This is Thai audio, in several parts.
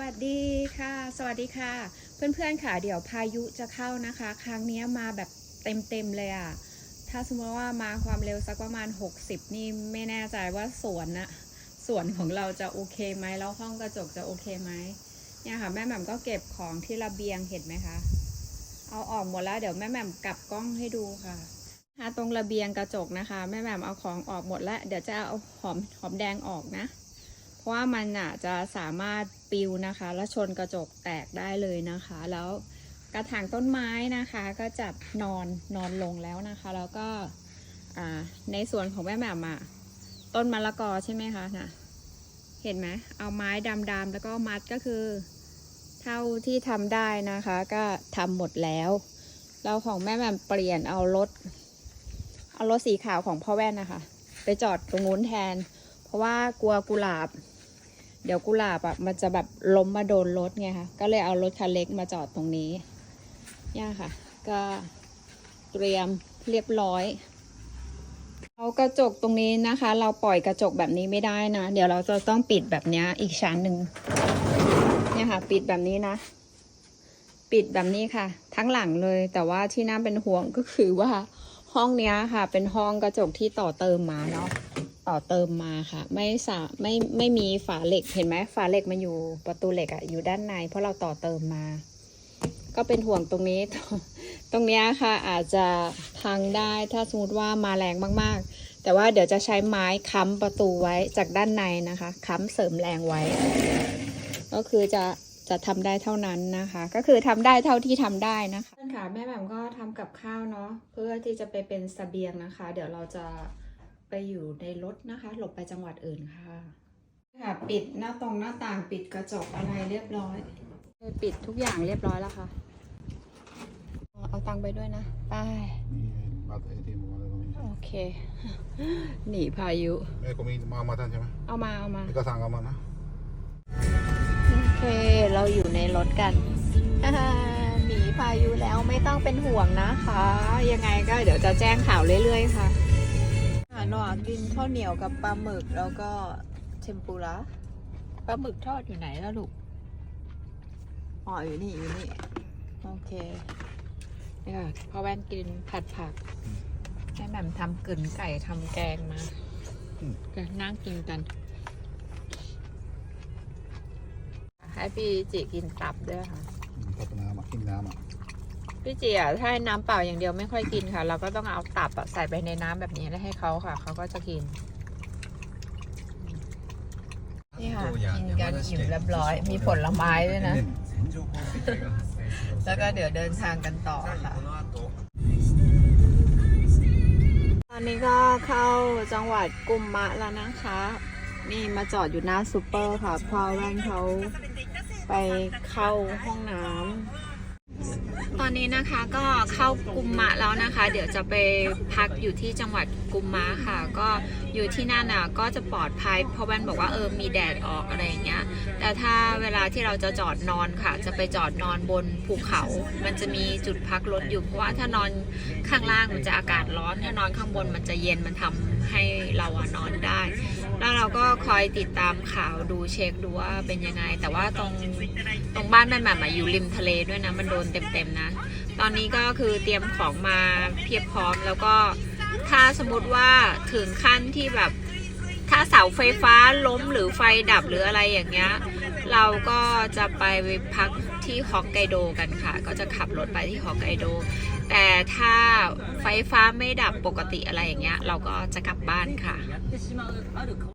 วัสดีค่ะ สวัสดีค่ะ เพื่อนๆค่ะ เดี๋ยวพายุจะเข้านะคะ ครั้งนี้มาแบบเต็มๆเลยอะ ถ้าสมมติว่ามาความเร็วสักประมาณ 60 นี่ไม่แน่ใจว่าสวนนะสวนของเราจะโอเคไหมแล้วห้องกระจกจะโอเคไหมเนี่ยค่ะแม่แหม่มก็เก็บของที่ระเบียงเห็นไหมคะ เอาออกหมดแล้วเดี๋ยวแม่แหม่มกลับกล้องให้ดูค่ะตรงระเบียงกระจกนะคะ แม่แหม่มเอาของออกหมดแล้ว เดี๋ยวจะเอาหอมหอมแดงออกนะ ว่ามันอะจะสามารถปิวนะคะ แล้วชนกระจกแตกได้เลยนะคะ แล้วกระถางต้นไม้นะคะ ก็จัดนอนนอนลงแล้วนะคะ แล้วก็ในส่วนของแม่แหม่มอะต้นมะละกอใช่ไหมคะนะเห็นไหมเอาไม้ดำๆแล้วก็มัดก็คือ เท่าที่ทำได้นะคะ ก็ทำหมดแล้ว เราของแม่แหม่มเปลี่ยนเอารถ เอารถสีขาวของพ่อแว่นนะคะ ไปจอดตรงนู้นแทน เพราะว่ากลัวกุหลาบ เดี๋ยวกุหลาบอะมันจะแบบล้มมาโดนรถไงคะก็เลยเอารถคันเล็กมาจอดตรงนี้เนี่ยค่ะ ก็เตรียมเรียบร้อยเอากระจกตรงนี้นะคะ เราปล่อยกระจกแบบนี้ไม่ได้นะ เดี๋ยวเราจะต้องปิดแบบนี้อีกชั้นหนึ่งเนี่ยค่ะ ปิดแบบนี้นะ ปิดแบบนี้ค่ะ ทั้งหลังเลย แต่ว่าที่น่าเป็นห่วงก็คือว่าห้องเนี้ยค่ะ เป็นห้องกระจกที่ต่อเติมมาเนาะ ต่อเติมมาค่ะ ไม่สาไม่ไม่มีฝาเหล็กเห็นไหมฝาเหล็กมันอยู่ประตูเหล็กอะอยู่ด้านใน เพราะเราต่อเติมมา ก็เป็นห่วงตรงนี้ ตรงเนี้ยค่ะ อาจจะพังได้ถ้าสมมติว่ามาแรงมากๆ แต่ว่าเดี๋ยวจะใช้ไม้ค้ำประตูไว้จากด้านในนะคะค้ำเสริมแรงไว้ ก็คือจะจะทำได้เท่านั้นนะคะ ก็คือทำได้เท่าที่ทำได้นะคะค่ะแม่แหม่มก็ทำกับข้าวเนาะเพื่อที่จะไปเป็นสเสบียงนะคะ เดี๋ยวเราจะ ไปอยู่ในรถนะคะ หลบไปจังหวัดอื่นค่ะ ค่ะ ปิดหน้าตรงหน้าต่างปิดกระจกอะไรเรียบร้อย ปิดทุกอย่างเรียบร้อยแล้วค่ะ เอาตังค์ไปด้วยนะ ไปนี่บัตรเอทีเอ็มมาเลยก็มีโอเค หนีพายุแม่ก็มีมามาทันใช่ไหมเอามาเอามา เอกสารเอามานะ โอเค เราอยู่ในรถกันหนีพายุแล้วไม่ต้องเป็นห่วงนะคะ ยังไงก็เดี๋ยวจะแจ้งข่าวเรื่อยๆค่ะอา หารหวานกินข้าวเหนียวกับปลาหมึกแล้วก็เทมปุระปลาหมึกทอดอยู่ไหนแล้วลูกอ๋ออยู่นี่อยู่นี่โอเคนี่ค่ะพ่อแว่นกินผัดผักแม่แหม่มทำกึ่นไก่ทำแกงมาเดี๋ยวนั่งกินกัน ให้พี่จิกินตับด้วยค่ะตับน้ำอะกินน้ำอะ พี่จีอะถ้าให้น้ำเปล่าอย่างเดียวไม่ค่อยกินค่ะ เราก็ต้องเอาตับอะใส่ไปในน้ำแบบนี้แล้วให้เขาค่ะ เขาก็จะกิน นี่ค่ะ กินกันอิ่มเรียบร้อย มีผลไม้ด้วยนะ แล้วก็เดี๋ยวเดินทางกันต่อค่ะ ตอนนี้ก็เข้าจังหวัดกุมมะแล้วนะคะ นี่มาจอดอยู่หน้าซูเปอร์ค่ะเพอแว่นเขาไปเข้าห้องน้ำ ตอนนี้นะคะก็เข้ากุมมะแล้วนะคะ เดี๋ยวจะไปพักอยู่ที่จังหวัดกุมมะค่ะ ก็อยู่ที่นั่นอะก็จะปลอดภัยเพราะแบนบอกว่าเออมีแดดออกอะไรอย่างเงี้ย แต่ถ้าเวลาที่เราจะจอดนอนค่ะ จะไปจอดนอนบนภูเขา มันจะมีจุดพักรถอยู่ เพราะว่าถ้านอนข้างล่างมันจะอากาศร้อน ถ้านอนข้างบนมันจะเย็น มันทำให้เราอะนอนได้ แล้วเราก็คอยติดตามข่าวดูเช็คดูว่าเป็นยังไง แต่ว่าตรงตรงบ้านแม่แหม่มอะอยู่ริมทะเลด้วยนะ มันโดนเต็มๆนะ ตอนนี้ก็คือเตรียมของมาเพียบพร้อม แล้วก็ถ้าสมมติว่าถึงขั้นที่แบบถ้าเสาไฟฟ้าล้มหรือไฟดับหรืออะไรอย่างเงี้ย เราก็จะไปพักที่ฮอกไกโดกันค่ะ ก็จะขับรถไปที่ฮอกไกโด แต่ถ้าไฟฟ้าไม่ดับปกติอะไรอย่างเงี้ย เราก็จะกลับบ้านค่ะ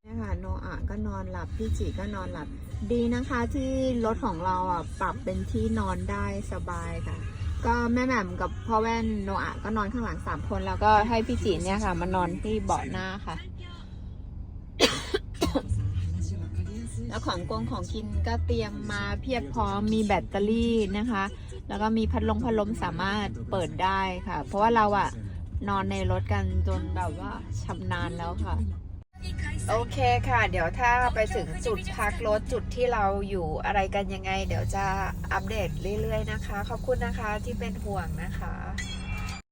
นี่ค่ะโนอาก็นอนหลับ พี่จีก็นอนหลับ ดีนะคะที่รถของเราอะปรับเป็นที่นอนได้สบายค่ะ ก็แม่แหม่มกับพ่อแว่นโนอาก็นอนข้างหลังสามคนแล้วก็ให้พี่จีเนี่ยค่ะมานอนที่เบาะหน้าค่ะ แล้วของกงของกินก็เตรียมมาเพียบพร้อมมีแบตเตอรี่นะคะ แล้วก็มีพัดลมพัดลมสามารถเปิดได้ค่ะ เพราะว่าเราอะนอนในรถกันจนแบบว่าชำนาญแล้วค่ะ โอเคค่ะ เดี๋ยวถ้าไปถึงจุดพักรถจุดที่เราอยู่อะไรกันยังไง เดี๋ยวจะอัปเดตเรื่อยๆนะคะ ขอบคุณนะคะที่เป็นห่วงนะคะ